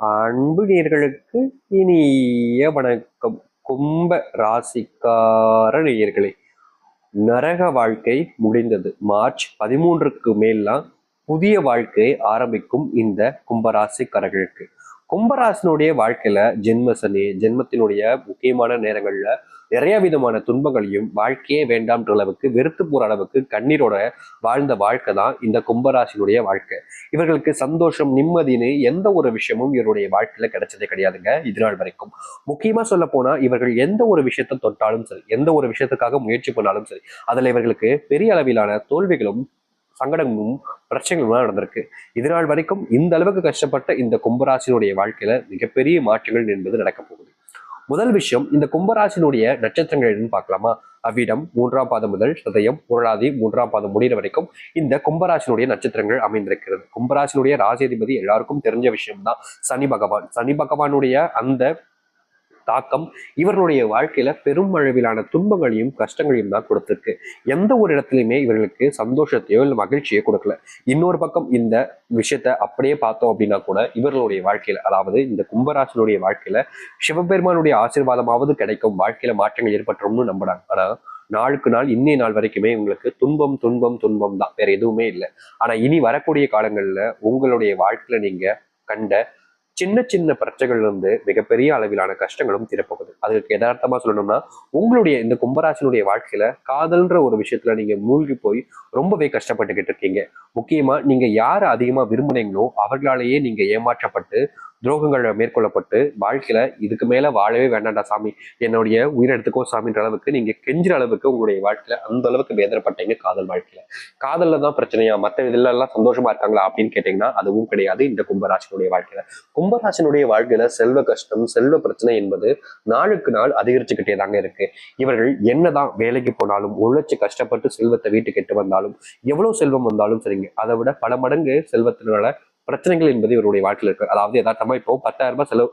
அன்பு நேர்களுக்கு இனிய வணக்கம். கும்ப ராசிக்கார நேயர்களே நரக வாழ்க்கை முடிந்தது. மார்ச் பதிமூன்றுக்கு மேல்லாம் புதிய வாழ்க்கையை ஆரம்பிக்கும் இந்த கும்பராசிக்காரர்களுக்கு கும்பராசினுடைய வாழ்க்கையில ஜென்ம சனி ஜென்மத்தினுடைய முக்கியமான நேரங்கள்ல நிறைய விதமான துன்பங்களையும் வாழ்க்கையே வேண்டாம்ன்ற அளவுக்கு வெறுத்து போற அளவுக்கு கண்ணீரோட வாழ்ந்த வாழ்க்கை தான் இந்த கும்பராசினுடைய வாழ்க்கை. இவர்களுக்கு சந்தோஷம் நிம்மதின்னு எந்த ஒரு விஷயமும் இவருடைய வாழ்க்கையில கிடைச்சதே கிடையாதுங்க. இது வரைக்கும். முக்கியமா சொல்ல போனா இவர்கள் எந்த ஒரு விஷயத்தை தொட்டாலும் சரி எந்த ஒரு விஷயத்துக்காக முயற்சி பண்ணாலும் சரி அதுல இவர்களுக்கு பெரிய அளவிலான தோல்விகளும் சங்கடமும் பிரச்சனைகளும் நடந்திருக்கு. இதனால் வரைக்கும் இந்த அளவுக்கு கஷ்டப்பட்ட இந்த கும்பராசினுடைய வாழ்க்கையில மிகப்பெரிய மாற்றங்கள் என்பது நடக்க போகுது. முதல் விஷயம் இந்த கும்பராசினுடைய நட்சத்திரங்கள் என்னன்னு பார்க்கலாமா? அவ்விடம் மூன்றாம் பாதம் முதல் சதயம் புரளாதி மூன்றாம் பாதம் முடிகிற வரைக்கும் இந்த கும்பராசினுடைய நட்சத்திரங்கள் அமைந்திருக்கிறது. கும்பராசினுடைய ராசிதிபதி எல்லாருக்கும் தெரிஞ்ச விஷயம்தான். சனி பகவான். சனி பகவானுடைய அந்த தாக்கம் இவர்களுடைய வாழ்க்கையில பெரும் அளவிலான துன்பங்களையும் கஷ்டங்களையும் தான் கொடுத்துருக்கு. எந்த ஒரு இடத்துலையுமே இவர்களுக்கு சந்தோஷத்தையோ இல்லை மகிழ்ச்சியோ கொடுக்கல. இன்னொரு பக்கம் இந்த விஷயத்த அப்படியே பார்த்தோம் அப்படின்னா கூட இவர்களுடைய வாழ்க்கையில அதாவது இந்த கும்பராசனுடைய வாழ்க்கையில சிவபெருமானுடைய ஆசீர்வாதமாவது கிடைக்கும். வாழ்க்கையில மாற்றங்கள் ஏற்பட்டுரும்னு நம்புறாங்க. ஆனா நாளுக்கு நாள் இன்னைய நாள் வரைக்குமே உங்களுக்கு துன்பம் துன்பம் துன்பம் தான். வேற எதுவுமே இல்லை. ஆனா இனி வரக்கூடிய காலங்கள்ல உங்களுடைய வாழ்க்கையில நீங்க கண்ட சின்ன சின்ன பிரச்சனைகள்ல இருந்து மிகப்பெரிய அளவிலான கஷ்டங்களும் தீரப்போகுது. அதுக்கு எதார்த்தமா சொல்லணும்னா உங்களுடைய இந்த கும்பராசினுடைய வாழ்க்கையில காதல்ன்ற ஒரு விஷயத்துல நீங்க மூழ்கி போய் ரொம்பவே கஷ்டப்பட்டுக்கிட்டு இருக்கீங்க. முக்கியமா நீங்க யாரை அதிகமா விரும்புனீங்களோ அவர்களாலேயே நீங்க ஏமாற்றப்பட்டு துரோகங்கள் மேற்கொள்ளப்பட்டு வாழ்க்கையில இதுக்கு மேல வாழவே வேண்டாம்டா சாமி. என்னுடைய உயிரெடுத்துக்கோ சாமின்ற அளவுக்கு நீங்க கெஞ்சுற அளவுக்கு உங்களுடைய வாழ்க்கையில அந்த அளவுக்கு வேதனைப்பட்டீங்க காதல் வாழ்க்கையில. காதல்ல தான் பிரச்சனையா? மற்ற இதுல எல்லாம் சந்தோஷமா இருக்காங்களா அப்படின்னு கேட்டீங்கன்னா அதுவும் கிடையாது. இந்த கும்பராசனுடைய வாழ்க்கையில. கும்பராசனுடைய வாழ்க்கையில செல்வ கஷ்டம் செல்வ பிரச்சனை என்பது நாளுக்கு நாள் அதிகரிச்சுக்கிட்டே தாங்க இருக்கு. இவர்கள் என்னதான் வேலைக்கு போனாலும் உழைச்சு கஷ்டப்பட்டு செல்வத்தை வீட்டுக்கு எட்டு வந்தாலும் எவ்வளவு செல்வம் வந்தாலும் சரிங்க. அதை விட பல மடங்கு செல்வத்தினால பிரச்சனைகள் என்பது இவருடைய வாழ்க்கையில் இருக்கு. அதாவது யதார்த்தமா இப்போ பத்தாயிரம் ரூபாய் செலவு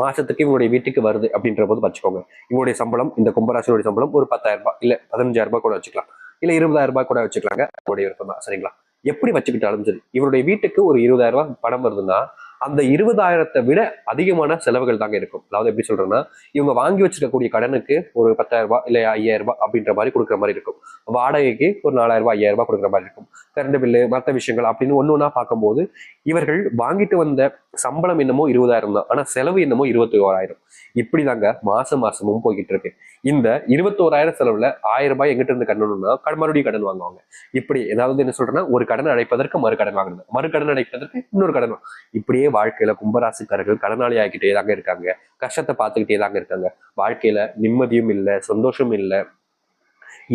மாசத்துக்கு இவங்களுடைய வீட்டுக்கு வருது அப்படின்ற போது வச்சுக்கோங்க. இவங்களுடைய சம்பளம் இந்த கும்பராசினுடைய சம்பளம் ஒரு பத்தாயிரம் ரூபாய் இல்ல பதினஞ்சாயிரம் ரூபாய் கூட வச்சுக்கலாம். இல்ல இருபதாயிரம் ரூபாய் கூட வச்சுக்கலாங்க. அவருடைய விருப்பம் தான். சரிங்களா? எப்படி வச்சுக்கிட்டாலும் சரி இவருடைய வீட்டுக்கு ஒரு இருபதாயிரம் ரூபாய் பணம் வருதுன்னா அந்த இருபதாயிரத்தை விட அதிகமான செலவுகள் தாங்க இருக்கும். அதாவது எப்படி சொல்றேன்னா இவங்க வாங்கி வச்சிருக்கக்கூடிய கடனுக்கு ஒரு பத்தாயிரம் ரூபாய் இல்லை ஐயாயிரம் ரூபாய் அப்படின்ற மாதிரி கொடுக்குற மாதிரி இருக்கும். வாடகைக்கு ஒரு நாலாயிரம் ரூபாய் ஐயாயிரம் ரூபாய் கொடுக்குற மாதிரி இருக்கும். கரண்ட் பில்லு மற்ற விஷயங்கள் அப்படின்னு ஒன்று ஒன்றா பார்க்கும்போது இவர்கள் வாங்கிட்டு வந்த சம்பளம் என்னமோ இருபதாயிரம் தான். ஆனால் செலவு என்னமோ இருபத்தி ஓராயிரம் இப்படி தாங்க மாசம் மாசமும் போய்கிட்டு இருக்கு. இந்த இருபத்தோராயிரம் செலவில் ஆயிரம் ரூபாய் எங்கிட்ட இருந்து கட்டணும்னா கடன் மறுபடியும் கடன் வாங்குவாங்க. இப்படி ஏதாவது என்ன சொல்றேன்னா ஒரு கடன் அடைப்பதற்கு மறு கடன் வாங்குறது. மறு கடன் அடைப்பதற்கு இன்னொரு கடன் இப்படியே வாழ்க்கையில கும்பராசிக்காரர்கள் கடனாளி ஆகிக்கிட்டே தாங்க இருக்காங்க. கஷ்டத்தை பார்த்துக்கிட்டே தாங்க இருக்காங்க. வாழ்க்கையில நிம்மதியும் இல்லை சந்தோஷமும் இல்லை.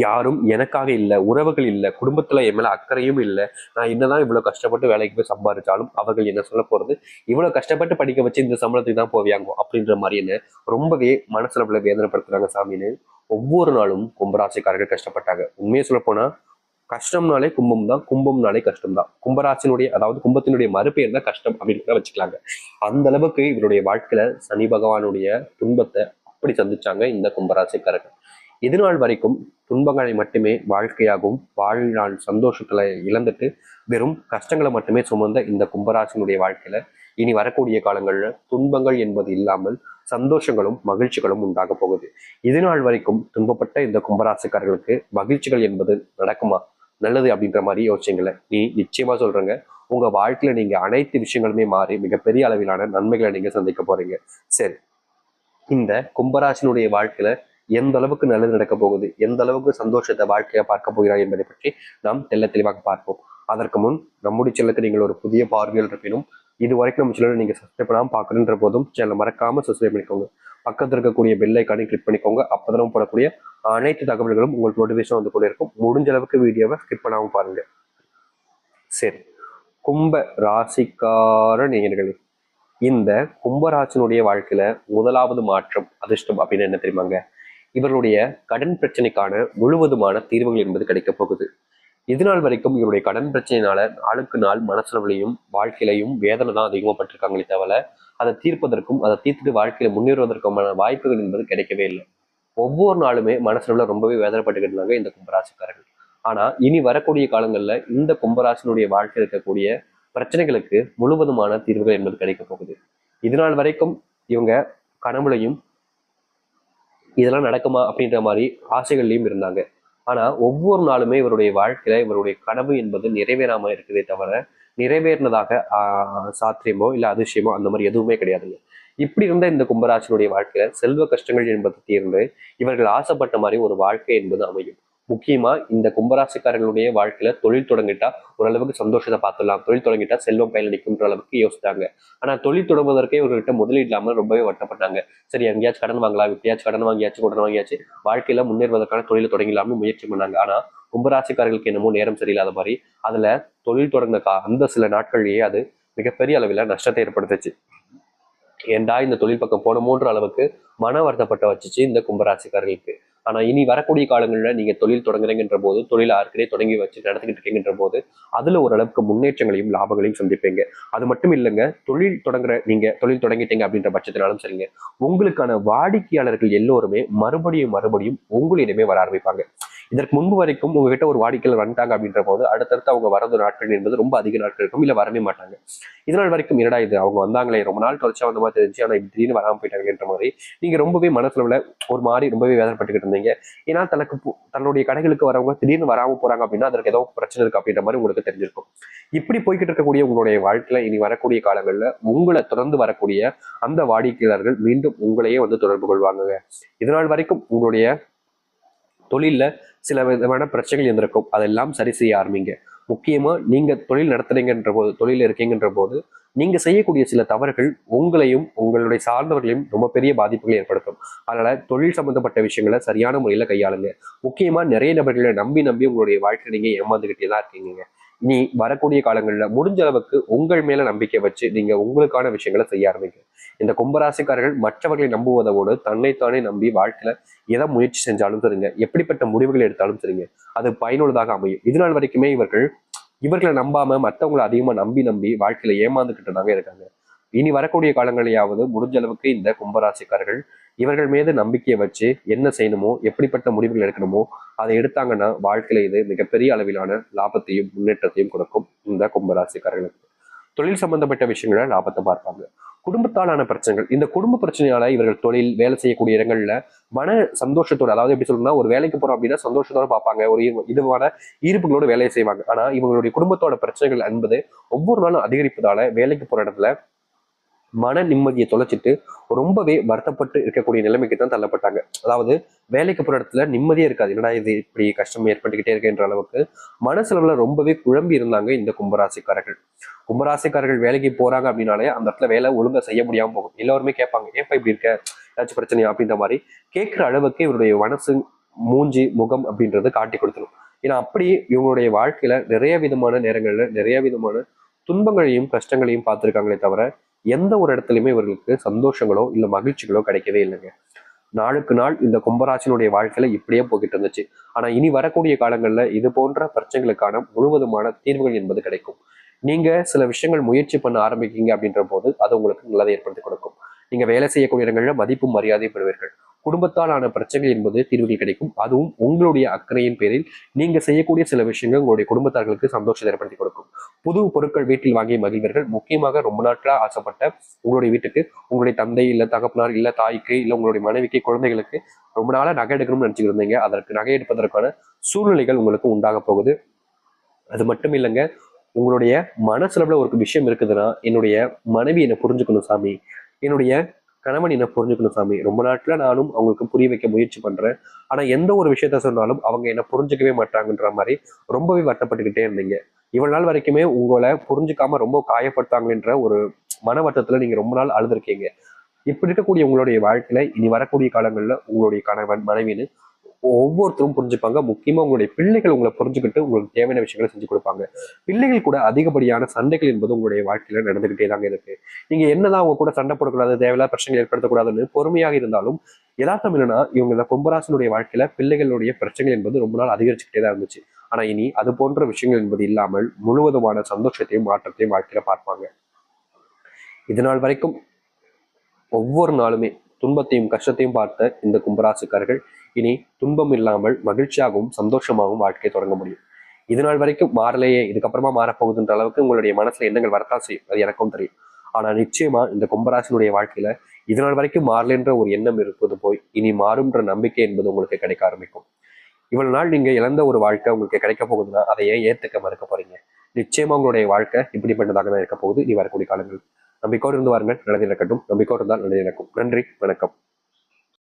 யாரும் எனக்காக இல்லை உறவுகள் இல்லை குடும்பத்தில் என் மேலே அக்கறையும் இல்லை. நான் என்னதான் இவ்வளோ கஷ்டப்பட்டு வேலைக்கு போய் சம்பாதிச்சாலும் அவர்கள் என்ன சொல்ல போகிறது இவ்வளோ கஷ்டப்பட்டு படிக்க வச்சு இந்த சம்பளத்துக்கு தான் போவியாங்கோ அப்படின்ற மாதிரி என்ன ரொம்பவே மனசில் உள்ள வேதனைப்படுத்துகிறாங்க சாமின்னு ஒவ்வொரு நாளும் கும்பராசிக்காரர்கள் கஷ்டப்பட்டாங்க. உண்மையை சொல்லப்போனால் கஷ்டம்னாலே கும்பம் தான் கும்பம்னாலே கஷ்டம் தான் கும்பராசினுடைய அதாவது கும்பத்தினுடைய மறுபெயர் தான் கஷ்டம் அப்படின்னு கூட வச்சுக்கலாங்க. அந்த அளவுக்கு இவருடைய வாழ்க்கையில சனி பகவானுடைய துன்பத்தை அப்படி சந்திச்சாங்க இந்த கும்பராசிக்காரர்கள். இது வரைக்கும் துன்பங்களை மட்டுமே வாழ்க்கையாகவும் வாழ்நாள் சந்தோஷத்தை இழந்துட்டு வெறும் கஷ்டங்களை மட்டுமே சுமந்த இந்த கும்பராசினுடைய வாழ்க்கையில இனி வரக்கூடிய காலங்களில் துன்பங்கள் என்பது இல்லாமல் சந்தோஷங்களும் மகிழ்ச்சிகளும் உண்டாக போகுது. இது நாள் வரைக்கும் துன்பப்பட்ட இந்த கும்பராசிக்காரர்களுக்கு மகிழ்ச்சிகள் என்பது நடக்குமா? நல்லது அப்படின்ற மாதிரி யோசிச்சிங்கள. நீ நிச்சயமா சொல்றேங்க. உங்க வாழ்க்கையில நீங்க அனைத்து விஷயங்களுமே மாறி மிகப்பெரிய அளவிலான நன்மைகளை நீங்க சந்திக்க போறீங்க. சரி. இந்த கும்பராசினுடைய வாழ்க்கையில எந்த அளவுக்கு நல்லது நடக்க போகுது எந்த அளவுக்கு சந்தோஷத்தை வாழ்க்கையை பார்க்க போகிறார் என்பதை பற்றி நாம் தெல்ல தெளிவாக பார்ப்போம். அதற்கு முன் நம்முடைய செல்லுக்கு நீங்கள் ஒரு புதிய பார்வையில் இருப்பினும் இது வரைக்கும் நம்ம சேனலை நீங்கள் சப்ஸ்கிரைப் பண்ணாமல் பார்க்கணுன்ற போதும் சேனல் மறக்காமல் சப்ஸ்கிரைப் பண்ணிக்கோங்க. பக்கத்தில் இருக்கக்கூடிய பெல் ஐக்கானை கிளிக் பண்ணிக்கோங்க. அப்பதான் போடக்கூடிய அனைத்து தகவல்களும் உங்களுக்கு நோட்டிஃபிகேஷன் வந்து கூட இருக்கும். முடிஞ்ச அளவுக்கு வீடியோவை ஸ்கிப் பண்ணாமல் பாருங்க. சரி. கும்ப ராசிக்கார நேயர்களே இந்த கும்பராசினுடைய வாழ்க்கையில முதலாவது மாற்றம் அதிர்ஷ்டம் அப்படின்னு என்ன தெரியுமாங்க? இவர்களுடைய கடன் பிரச்சனைக்கான முழுவதுமான தீர்வுகள் என்பது கிடைக்கப் போகுது. இதுநாள் வரைக்கும் இவருடைய கடன் பிரச்சனையினால நாளுக்கு நாள் மனசுலவிலையும் வாழ்க்கையிலையும் வேதனை தான் அதிகமாகப்பட்டிருக்காங்களே தவிர அதை தீர்ப்பதற்கும் அதை தீர்த்துட்டு வாழ்க்கையில முன்னேறுவதற்குமான வாய்ப்புகள் என்பது கிடைக்கவே இல்லை. ஒவ்வொரு நாளுமே மனசுல ரொம்பவே வேதனைப்பட்டுக்கிட்டு இருந்தாங்க இந்த கும்பராசிக்காரர்கள். ஆனா இனி வரக்கூடிய காலங்கள்ல இந்த கும்பராசினுடைய வாழ்க்கையில் இருக்கக்கூடிய பிரச்சனைகளுக்கு முழுவதுமான தீர்வுகள் என்பது கிடைக்க போகுது. இதனால் வரைக்கும் இவங்க கனவுலையும் இதெல்லாம் நடக்குமா அப்படின்ற மாதிரி ஆசைகள்லையும் இருந்தாங்க. ஆனால் ஒவ்வொரு நாளுமே இவருடைய வாழ்க்கையில இவருடைய கனவு என்பது நிறைவேறாமல் இருக்குதே தவிர நிறைவேறினதாக சாத்தியமோ இல்லை அதிசயமோ அந்த மாதிரி எதுவுமே கிடையாதுங்க. இப்படி இருந்த இந்த கும்பராசினுடைய வாழ்க்கையில செல்வ கஷ்டங்கள் என்பது தீர்ந்து இவர்கள் ஆசைப்பட்ட மாதிரி ஒரு வாழ்க்கை என்பது அமையும். முக்கியமா இந்த கும்பராசிக்காரர்களுடைய வாழ்க்கையில தொழில் தொடங்கிட்டா ஓரளவுக்கு சந்தோஷத்தை பார்த்துடலாம். தொழில் தொடங்கிட்டா செல்வம் கையில் நிற்கும்ன்ற அளவுக்கு யோசித்தாங்க ஆனா தொழில் தொடங்குவதற்கே இவர்கிட்ட முதலீடு இல்லாமல் ரொம்பவே வட்டப்பட்டாங்க சரி எங்கேயாச்சும் கடன் வாங்கலாம் எப்படியாச்சும் கடன் வாங்கியாச்சு கடன் வாங்கியாச்சு. வாழ்க்கையில முன்னேறுவதற்கான தொழிலை தொடங்கலாம்னு முயற்சி பண்ணாங்க. ஆனா கும்பராசிக்காரர்களுக்கு என்னமோ நேரம் சரியில்லாத மாதிரி அதுல தொழில் தொடங்கின அந்த சில நாட்கள்லயே அது மிகப்பெரிய அளவில் நஷ்டத்தை ஏற்படுத்துச்சு. ஏண்டா இந்த தொழில் பக்கம் போனமோன்ற அளவுக்கு மன வருத்தப்பட்ட வச்சுச்சு இந்த கும்பராசிக்காரர்களுக்கு. ஆனா இனி வரக்கூடிய காலங்களில் நீங்க தொழில் தொடங்குறீங்கன்ற போது தொழில் ஆர்க்கனே தொடங்கி வச்சு நடத்திக்கிட்டு இருக்கீங்கன்ற போது அதுல ஓரளவுக்கு முன்னேற்றங்களையும் லாபங்களையும் சந்திப்பீங்க. அது மட்டும் இல்லைங்க தொழில் தொடங்குற நீங்க தொழில் தொடங்கிட்டீங்க அப்படின்ற பட்சத்தினாலும் சரிங்க உங்களுக்கான வாடிக்கையாளர்கள் எல்லோருமே மறுபடியும் மறுபடியும் உங்களிடமே வர ஆரம்பிப்பாங்க. இதற்கு முன்பு வரைக்கும் உங்ககிட்ட ஒரு வாடிக்கையில் வந்துட்டாங்க அப்படின்ற போது அடுத்தடுத்து அவங்க வரது நாட்கள் என்பது ரொம்ப அதிக நாட்கள் இருக்கும். இல்லை வரவே மாட்டாங்க. இதனால் வரைக்கும் என்னடா இது? அவங்க வந்தாங்களே ரொம்ப நாள் தொலைச்சா வந்த மாதிரி தெரிஞ்சு ஆனால் இப்படி திடீர்னு வராம போயிட்டாங்கன்ற மாதிரி நீங்க ரொம்பவே மனசுல ஒரு மாதிரி ரொம்பவே வேதனைப்பட்டுக்கிட்டு இருந்தீங்க. ஏன்னா தனக்கு தன்னுடைய கடைகளுக்கு வரவங்க திடீர்னு வராம போறாங்க அப்படின்னா அதற்கு ஏதோ பிரச்சனை இருக்கு அப்படின்ற மாதிரி உங்களுக்கு தெரிஞ்சிருக்கும். இப்படி போய்கிட்டு இருக்கக்கூடிய உங்களுடைய வாழ்க்கையில இனி வரக்கூடிய காலங்களில் உங்களை தொடர்ந்து வரக்கூடிய அந்த வாடிக்கையாளர்கள் மீண்டும் உங்களையே வந்து தொடர்பு கொள்வாங்க இதனால் வரைக்கும் உங்களுடைய தொழிலில் சில விதமான பிரச்சனைகள் இருந்திருக்கும். அதெல்லாம் சரி செய்ய ஆரம்பிங்க. முக்கியமாக நீங்கள் தொழில் நடத்துறீங்கன்ற போது தொழில் இருக்கீங்கன்ற போது நீங்கள் செய்யக்கூடிய சில தவறுகள் உங்களையும் உங்களுடைய சார்ந்தவர்களையும் ரொம்ப பெரிய பாதிப்புகளை ஏற்படுத்தும். அதனால் தொழில் சம்பந்தப்பட்ட விஷயங்களை சரியான முறையில் கையாளுங்க. முக்கியமாக நிறைய நபர்களை நம்பி நம்பி உங்களுடைய வாழ்க்கை நீங்கள் ஏமாந்துக்கிட்டே தான் இருக்கீங்க நீ வரக்கூடிய காலங்களில் முடிஞ்ச அளவுக்கு உங்கள் மேல நம்பிக்கை வச்சு நீங்க உங்களுக்கான விஷயங்களை செய்ய ஆரம்பிங்க. இந்த கும்பராசிக்காரர்கள் மற்றவர்களை நம்புவதோடு தன்னைத்தானே நம்பி வாழ்க்கையில எதை முயற்சி செஞ்சாலும் சரிங்க. எப்படிப்பட்ட முடிவுகள் எடுத்தாலும் சரிங்க. அது பயனுள்ளதாக அமையும். இதனால் வரைக்குமே இவர்கள் இவர்களை நம்பாம மற்றவங்களை அதிகமா நம்பி நம்பி வாழ்க்கையில ஏமாந்துக்கிட்டு இருக்காங்க. இனி வரக்கூடிய காலங்களையாவது முடிஞ்ச அளவுக்கு இந்த கும்பராசிக்காரர்கள் இவர்கள் மீது நம்பிக்கையை வச்சு என்ன செய்யணுமோ எப்படிப்பட்ட முடிவுகள் எடுக்கணுமோ அதை எடுத்தாங்கன்னா வாழ்க்கையில இது மிகப்பெரிய அளவிலான லாபத்தையும் முன்னேற்றத்தையும் கொடுக்கும் இந்த கும்பராசிக்காரர்களுக்கு. தொழில் சம்பந்தப்பட்ட விஷயங்கள லாபத்தை பார்ப்பாங்க. குடும்பத்தாலான பிரச்சனைகள். இந்த குடும்ப பிரச்சனையால இவர்கள் தொழில் வேலை செய்யக்கூடிய இடங்கள்ல மன சந்தோஷத்தோட அதாவது எப்படி சொல்லணும்னா ஒரு வேலைக்கு போறோம் அப்படின்னா சந்தோஷத்தோட பார்ப்பாங்க. ஒரு இதுவான ஈர்ப்புகளோட வேலையை செய்வாங்க. ஆனா இவங்களுடைய குடும்பத்தோட பிரச்சனைகள் என்பது ஒவ்வொரு நாளும் அதிகரிப்பதால வேலைக்கு போற இடத்துல மன நிம்மதியை தொலைச்சிட்டு ரொம்பவே வருத்தப்பட்டு இருக்கக்கூடிய நிலைமைக்கு தான் தள்ளப்பட்டாங்க. அதாவது வேலைக்கு போற இடத்துல நிம்மதியே இருக்காது. என்னடா இது இப்படி கஷ்டம் ஏற்பட்டுக்கிட்டே இருக்குன்ற அளவுக்கு மனசளவில் ரொம்பவே குழம்பி இருந்தாங்க இந்த கும்பராசிக்காரர்கள். கும்பராசிக்காரர்கள் வேலைக்கு போறாங்க அப்படின்னாலே அந்த இடத்துல வேலை ஒழுங்கா செய்ய முடியாம போகும். எல்லாருமே கேட்பாங்க ஏப்பா இப்படி இருக்க? ஏதாச்சும் பிரச்சனையா? அப்படின்ற மாதிரி கேட்கிற அளவுக்கு இவருடைய மனசு மூஞ்சி முகம் அப்படின்றது காட்டி கொடுத்துரும். ஏன்னா அப்படி இவங்களுடைய வாழ்க்கையில நிறைய விதமான நேரங்கள்ல நிறைய விதமான துன்பங்களையும் கஷ்டங்களையும் பார்த்துருக்காங்களே தவிர எந்த ஒரு இடத்துலையுமே இவர்களுக்கு சந்தோஷங்களோ இல்ல மகிழ்ச்சிகளோ கிடைக்கவே இல்லைங்க. நாளுக்கு நாள் இந்த கும்பராசினுடைய வாழ்க்கையில இப்படியே போய்கிட்டு இருந்துச்சு. ஆனா இனி வரக்கூடிய காலங்கள்ல இது போன்ற பிரச்சனைகளுக்கான முழுவதுமான தீர்வுகள் என்பது கிடைக்கும். நீங்க சில விஷயங்கள் முயற்சி பண்ண ஆரம்பிக்கீங்க அப்படின்ற போது அது உங்களுக்கு நல்லதை ஏற்படுத்தி கொடுக்கும். நீங்க வேலை செய்யக்கூடிய இடங்கள்ல மதிப்பும் மரியாதையும் பெறுவீர்கள். குடும்பத்தாலான பிரச்சனைகள் என்பது தீர்வுகள் கிடைக்கும். அதுவும் உங்களுடைய அக்கறையின் பேரில் நீங்க செய்யக்கூடிய சில விஷயங்கள் உங்களுடைய குடும்பத்தார்களுக்கு சந்தோஷத்தை ஏற்படுத்தி கொடுக்கும். புது பொருட்கள் வீட்டில் வாங்கி மகிழ்வீர்கள். முக்கியமாக ரொம்ப நாட்களாக ஆசைப்பட்ட உங்களுடைய வீட்டுக்கு உங்களுடைய தந்தை இல்ல தகப்பனார் இல்ல தாய்க்கு இல்ல உங்களுடைய மனைவிக்கு குழந்தைகளுக்கு ரொம்ப நாளாக நகை எடுக்கணும்னு நினைச்சுட்டு இருந்தீங்க அதற்கு நகை எடுப்பதற்கான சூழ்நிலைகள் உங்களுக்கு உண்டாக போகுது. அது மட்டும் இல்லைங்க உங்களுடைய மனசுல ஒரு விஷயம் இருக்குதுன்னா என்னுடைய மனைவி என்னை புரிஞ்சுக்கணும் சாமி. என்னுடைய கணவன் என்ன புரிஞ்சுக்கணும் சாமி? ரொம்ப நாட்டில் நானும் அவங்களுக்கு புரிய வைக்க முயற்சி பண்றேன். ஆனால் எந்த ஒரு விஷயத்த சொன்னாலும் அவங்க என்ன புரிஞ்சுக்கவே மாட்டாங்கன்ற மாதிரி ரொம்பவே வருத்தப்பட்டுக்கிட்டே இருந்தீங்க. இவ்வளவு நாள் வரைக்குமே உங்களை புரிஞ்சுக்காம ரொம்ப காயப்படுத்தாங்கன்ற ஒரு மன வருத்தத்தில் நீங்க ரொம்ப நாள் அழுதுருக்கீங்க. இப்படி இருக்கக்கூடிய உங்களுடைய வாழ்க்கையில இனி வரக்கூடிய காலங்களில் உங்களுடைய கணவன் மனைவின்னு ஒவ்வொருத்தரும் புரிஞ்சுப்பாங்க. முக்கியமாக உங்களுடைய பிள்ளைகள் உங்களை புரிஞ்சுக்கிட்டு உங்களுக்கு தேவையான விஷயங்களை செஞ்சு கொடுப்பாங்க. பிள்ளைகள் கூட அதிகப்படியான சண்டைகள் என்பது உங்களுடைய வாழ்க்கையில நடந்துகிட்டே தாங்க இருக்கு. நீங்க என்னதான் அவங்க கூட சண்டை போடக்கூடாது தேவையில்லாத பிரச்சனைகள் ஏற்படுத்தக்கூடாதுன்னு பொறுமையாக இருந்தாலும் யதார்த்தம் என்னன்னா இவங்க இந்த கும்பராசனுடைய வாழ்க்கையில பிள்ளைகளுடைய பிரச்சனைகள் என்பது ரொம்ப நாள் அதிகரிச்சுக்கிட்டே தான் இருந்துச்சு. ஆனா இனி அது போன்ற விஷயங்கள் என்பது இல்லாமல் முழுவதுமான சந்தோஷத்தையும் மாற்றத்தையும் வாழ்க்கையில பார்ப்பாங்க. இதனால் வரைக்கும் ஒவ்வொரு நாளுமே துன்பத்தையும் கஷ்டத்தையும் பார்த்த இந்த கும்பராசிக்காரர்கள் இனி துன்பம் இல்லாமல் மகிழ்ச்சியாகவும் சந்தோஷமாகவும் வாழ்க்கையை தொடங்க முடியும். இது நாள் வரைக்கும் மாறலையே இதுக்கப்புறமா மாறப்போகுதுன்ற அளவுக்கு உங்களுடைய மனசுல எண்ணங்கள் வரத்தான் செய்யும். அது எனக்கும் தெரியும். ஆனா நிச்சயமா இந்த கும்பராசினுடைய வாழ்க்கையில இது நாள் வரைக்கும் மாறலைன்ற ஒரு எண்ணம் இருப்பது போய் இனி மாறும்ன்ற நம்பிக்கை என்பது உங்களுக்கு கிடைக்க ஆரம்பிக்கும். இவ்வளவு நாள் நீங்க இழந்த ஒரு வாழ்க்கை உங்களுக்கு கிடைக்க போகுதுன்னா அதை ஏன் ஏத்துக்க மறுக்க போறீங்க? நிச்சயமா உங்களுடைய வாழ்க்கை இப்படிப்பட்டதாக தான் இருக்க போகுது. இனி வரக்கூடிய காலங்கள் நம்பிக்கோடு இருந்து வாருங்கள். நல்லது நடக்கட்டும். நம்பிக்கோடு இருந்தால் நல்லது நடக்கும். நன்றி. வணக்கம்.